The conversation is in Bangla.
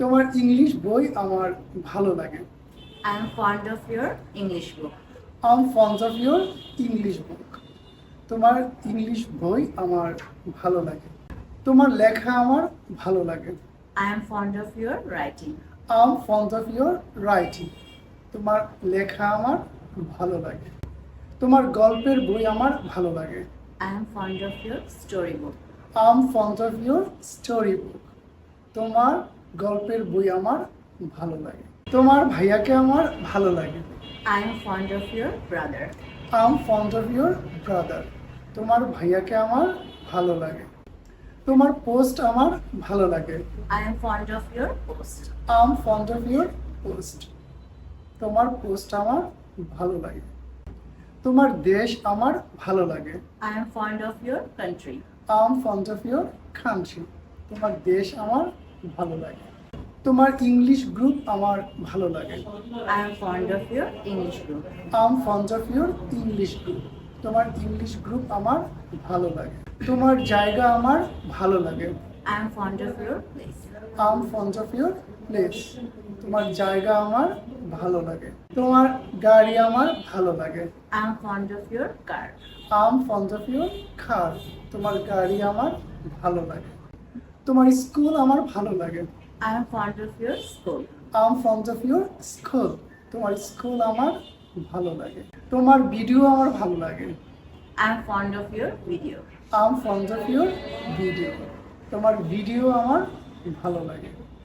তোমার ইংলিশ বই আমার ভালো লাগে। I am fond of your English book. I'm fond of your English book তোমার ইংলিশ বই আমার ভালো লাগে। তোমার লেখা আমার ভালো লাগে। I am fond of your writing. I'm fond of your writing তোমার লেখা আমার ভালো লাগে। তোমার গল্পের বই আমার ভালো লাগে। I am fond of your storybook. I'm fond of story book তোমার গল্পের বই আমার ভালো লাগে। তোমার ভাইয়াকে আমার ভালো লাগে। I am fond of your brother. I'm fond of your brother তোমার ভাইয়াকে আমার ভালো লাগে। তোমার পোস্ট আমার ভালো লাগে। I am fond of your post. I'm fond of your post তোমার পোস্ট আমার ভালো লাগে। তোমার দেশ আমার ভালো লাগে। I am fond of your country. I'm fond of your country তোমার দেশ আমার ভালো লাগে। তোমার ইংলিশ গ্রুপ আমার ভালো লাগে। I am fond of your English group. I'm fond of your English group তোমার ইংলিশ গ্রুপ আমার ভালো লাগে। তোমার জায়গা আমার ভালো লাগে। I am fond of your place. I'm fond of your place তোমার জায়গা আমার ভালো লাগে। তোমার গাড়ি আমার ভালো লাগে। I am fond of your car. I'm fond of your car তোমার গাড়ি আমার ভালো লাগে। তোমার স্কুল আমার ভালো লাগে। I am fond of your school I am fond of your school তোমার স্কুল আমার ভালো লাগে। তোমার ভিডিও আমার ভালো লাগে। I am fond of your video I am fond of your video তোমার ভিডিও আমার ভালো লাগে।